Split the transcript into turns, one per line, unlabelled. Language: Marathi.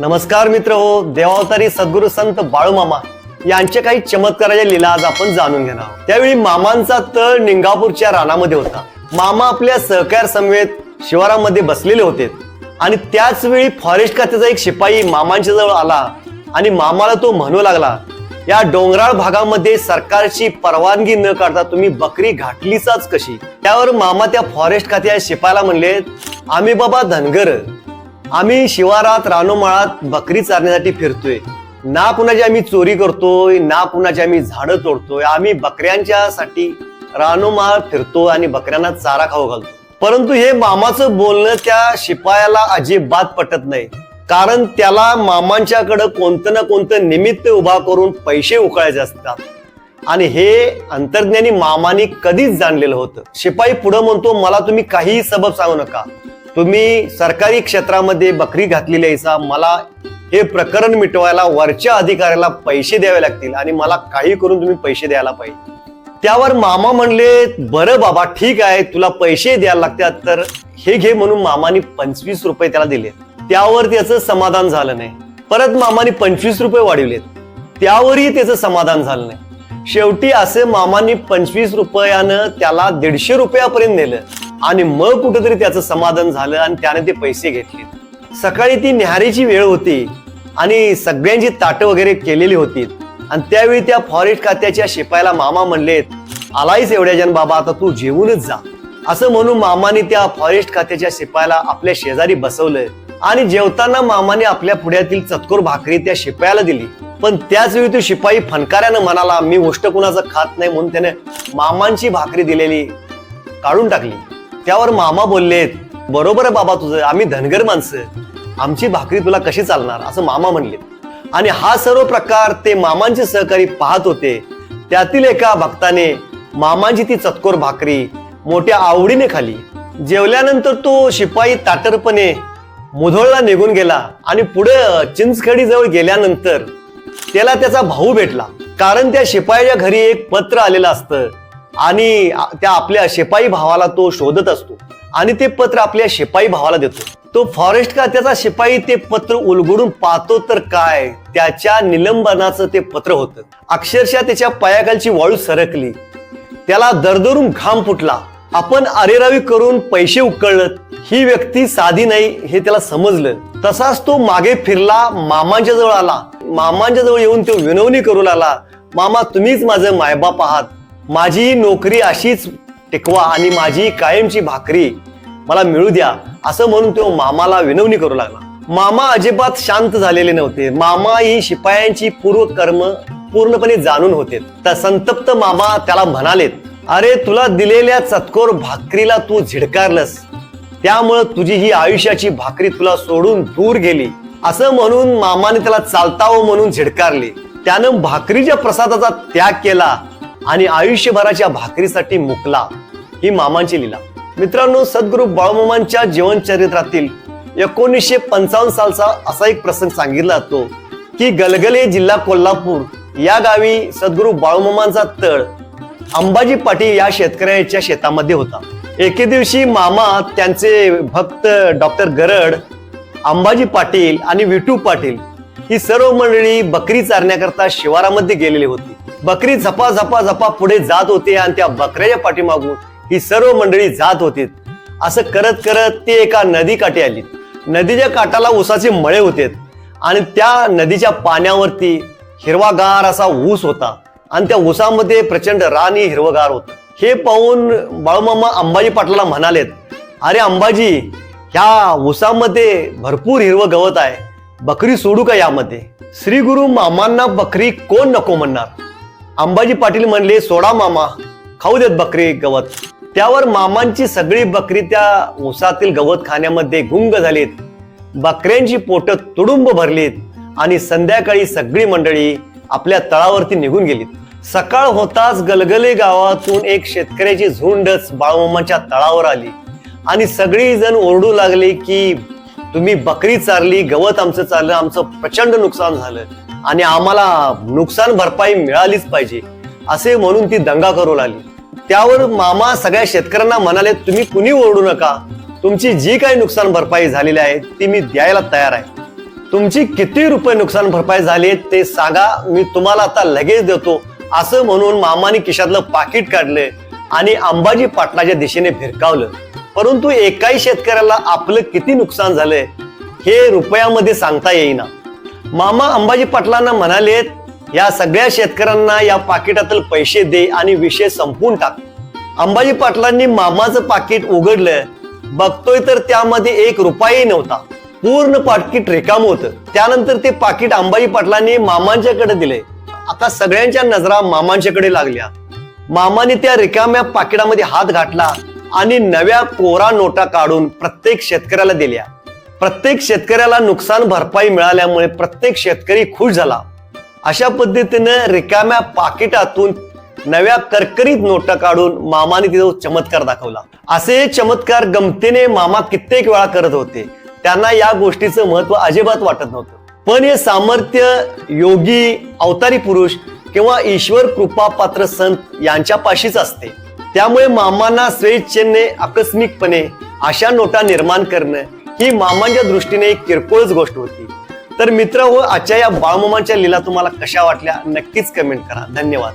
नमस्कार मित्र हो देवावतारी सद्गुरु संत बाळूमामा यांचे काही चमत्काराच्या लीला आज आपण जाणून घेणार आहोत. त्यावेळी मामांचा तळ निंगापूरच्या रानामध्ये होता. मामा आपल्या सहकार समवेत शिवारामध्ये बसलेले होते. आणि त्याच वेळी फॉरेस्ट खात्याचा एक शिपाई मामांच्या जवळ आला आणि मामाला तो म्हणू लागला या डोंगराळ भागामध्ये सरकारची परवानगी न काढता तुम्ही बकरी घाटलीचाच कशी? त्यावर मामा त्या फॉरेस्ट खात्या शिपायला म्हणले आम्ही बाबा धनगर आम्ही शिवारात रानोमाळात बकरी चारण्यासाठी फिरतोय. ना कुणाची आम्ही चोरी करतोय ना कुणाची आम्ही झाडं तोडतोय आम्ही बकऱ्यांच्या साठी रानोमाळ फिरतो आणि बकऱ्यांना चारा खाऊ घालतो परंतु हे मामाचं बोलणं त्या शिपायाला अजिबात पटत नाही. कारण त्याला मामांच्याकडं कोणतं ना कोणतं निमित्त उभा करून पैसे उकळायचे असतात. आणि हे अंतर्ज्ञानी मामानी कधीच जाणलेलं होतं. शिपाई पुढे म्हणतो मला तुम्ही काहीही सबब सांगू नका. तुम्ही सरकारी क्षेत्रामध्ये बकरी घातलेली आहेसा मला हे प्रकरण मिटवायला वरच्या अधिकाऱ्याला पैसे द्यावे लागतील आणि मला काही करून तुम्ही पैसे द्यायला पाहिजे. त्यावर मामा म्हणले बरं बाबा ठीक आहे तुला पैसे द्यायला लागतात तर हे घे म्हणून मामाने पंचवीस रुपये त्याला दिले त्यावर त्याचं समाधान झालं नाही. परत मामाने पंचवीस रुपये वाढवलेत. त्यावरही त्याचं समाधान झालं नाही. शेवटी असे मामाने पंचवीस रुपयानं त्याला दीडशे रुपयापर्यंत नेलं. आणि मग कुठेतरी त्याचं समाधान झालं आणि त्याने ते पैसे घेतले. सकाळी ती न्याहारीची वेळ होती आणि सगळ्यांची ताटं वगैरे केलेली होती. आणि त्यावेळी त्या फॉरेस्ट खात्याच्या शिपायाला मामा म्हणलेत आलायच एवढ्या जण बाबा आता तू जेवूनच जा. असं म्हणून मामाने त्या फॉरेस्ट खात्याच्या शिपायाला आपल्या शेजारी बसवलं आणि जेवताना मामाने आपल्या पुढ्यातील चतकोर भाकरी त्या शिपायाला दिली. पण त्याच वेळी तो शिपाई फनकाऱ्यानं म्हणाला मी गोष्ट कुणाचं खात नाही म्हणून त्याने मामांची भाकरी दिलेली काढून टाकली. त्यावर मामा बोललेत बरोबर आहे बाबा तुझं आम्ही धनगर माणसं. आमची भाकरी तुला कशी चालणार? असं मामा म्हणले आणि हा सर्व प्रकार ते मामांचे सहकारी पाहत होते. त्यातील एका भक्ताने मामांची ती चतकोर भाकरी मोठ्या आवडीने खाली. जेवल्यानंतर तो शिपाई ताटरपणे मुधोळला निघून गेला आणि पुढे चिंचखडीजवळ गेल्यानंतर त्याला त्याचा भाऊ भेटला. कारण त्या शिपाईच्या घरी एक पत्र आलेलं असतं. आणि त्या आपल्या शिपाई भावाला तो शोधत असतो. आणि ते पत्र आपल्या शिपाई भावाला देतो. तो फॉरेस्ट का त्याचा शिपाई ते पत्र उलगडून पाहतो तर काय? त्याच्या निलंबनाचं ते पत्र होतं. अक्षरशः त्याच्या पायाखालची वाळू सरकली. त्याला दरदरून घाम फुटला. आपण अरेरावी करून पैसे उकळलं. ही व्यक्ती साधी नाही हे त्याला समजलं. तसाच तो मागे फिरला मामांच्या जवळ आला. मामांच्या जवळ येऊन तो विनवणी करू लागला. मामा तुम्हीच माझं मायबाप आहात. माझी नोकरी अशीच टिकवा आणि माझी कायमची भाकरी मला मिळू द्या असं म्हणून तो मामाला विनवणी करू लागला. मामा अजिबात शांत झालेले नव्हते. मामा ही शिपायांची पूर्व कर्म पूर्णपणे जाणून होते. तर संतप्त मामा त्याला म्हणालेत अरे तुला दिलेल्या चतकोर भाकरीला तू झिडकारलंस. त्यामुळं तुझी ही आयुष्याची भाकरी तुला सोडून दूर गेली. असं म्हणून मामाने त्याला चालतावं म्हणून झिडकारले. त्यानं भाकरीच्या प्रसादाचा त्याग केला. आणि आयुष्यभराच्या भाकरीसाठी मुकला. ही मामांची लीला. मित्रांनो सद्गुरू बाळमामांच्या जीवन चरित्रातील एकोणीसशे पंचावन्न सालचा असा एक प्रसंग सांगितला जातो की गलगले जिल्हा कोल्हापूर या गावी सद्गुरू बाळूमामांचा तळ अंबाजी पाटील या शेतकऱ्याच्या शेतामध्ये होता. एके दिवशी मामा त्यांचे भक्त डॉक्टर गरड अंबाजी पाटील आणि विठू पाटील ही सर्व मंडळी बकरी चारण्याकरता शिवारामध्ये गेलेली होती. बकरी झपा झपा झपा पुढे जात होते आणि त्या बकऱ्याच्या पाठीमागून ही सर्व मंडळी जात होती. असं करत करत ते एका नदी काठी आली. नदीच्या काठाला उसाचे मळे होते आणि त्या नदीच्या पाण्यावरती हिरवागार असा ऊस होता आणि त्या ऊसामध्ये प्रचंड राणी हिरवगार होत. हे पाहून बाळूमामा अंबाजी पाटलाला म्हणालेत अरे अंबाजी ह्या ऊसामध्ये भरपूर हिरवं गवत आहे. बकरी सोडू का यामध्ये? श्री गुरु मामांना बकरी कोण नको म्हणणार? अंबाजी पाटील म्हणले सोडा मामा खाऊ देत बकरी गवत. त्यावर मामांची सगळी बकरी त्या ऊसातील गवत खाण्यामध्ये गुंग झालीत. बकऱ्यांची पोट तुडुंब भरलीत आणि संध्याकाळी सगळी मंडळी आपल्या तळावरती निघून गेलीत. सकाळ होताच गलगले गावातून एक शेतकऱ्याची झुंडच बाळमामाच्या तळावर आली आणि सगळी जण ओरडू लागले की तुम्ही बकरी चारली गवत आमचं चाललं आमचं प्रचंड नुकसान झालं. आणि आम्हाला नुकसान भरपाई मिळालीच पाहिजे असे म्हणून ती दंगा करू लागली. त्यावर मामा सगळ्या शेतकऱ्यांना म्हणाले तुम्ही कुणी ओरडू नका. तुमची जी काही नुकसान भरपाई झालेली आहे ती मी द्यायला तयार आहे. तुमची किती रुपये नुकसान भरपाई झाली ते सांगा. मी तुम्हाला आता लगेच देतो. असं म्हणून मामाने किशातलं पाकिट काढलं आणि अंबाजी पाटलाच्या दिशेने भिरकावलं. परंतु एकाही शेतकऱ्याला आपलं किती नुकसान झालंय हे रुपयामध्ये सांगता येईना. मामा अंबाजी पाटलांना म्हणालेत या सगळ्या शेतकऱ्यांना या पाकिटातील पैसे दे आणि विषय संपवून टाक. अंबाजी पाटलांनी मामाचं पाकिट उघडलं. बघतोय तर त्यामध्ये एक रुपयाही नव्हता. पूर्ण पाकिट रिकाम होतं. त्यानंतर ते पाकिट अंबाजी पाटलांनी मामांच्याकडे दिले. आता सगळ्यांच्या नजरा मामांच्याकडे लागल्या. मामाने त्या रिकाम्या पाकिटामध्ये हात घातला आणि नव्या कोरा नोटा काढून प्रत्येक शेतकऱ्याला दिल्या. प्रत्येक शेतकऱ्याला नुकसान भरपाई मिळाल्यामुळे प्रत्येक शेतकरी खुश झाला. अशा पद्धतीनं रिकाम्या पाकिटातून नव्या करकरीत नोटा काढून मामाने तिथं चमत्कार दाखवला. असे चमत्कार गमतीने मामा कित्येक वेळा करत होते. त्यांना या गोष्टीचं महत्त्व अजिबात वाटत नव्हतं. पण हे सामर्थ्य योगी अवतारी पुरुष किंवा ईश्वर कृपा पात्र संत यांच्या पाशीच असते. त्यामुळे मामांना स्वेच्छेने आकस्मिकपणे अशा नोटा निर्माण करणं ही मामांच्या दृष्टीने एक किरकोळच गोष्ट होती. तर मित्र हो आजच्या या बाळमामांच्या लीला तुम्हाला कशा वाटल्या नक्कीच कमेंट करा. धन्यवाद.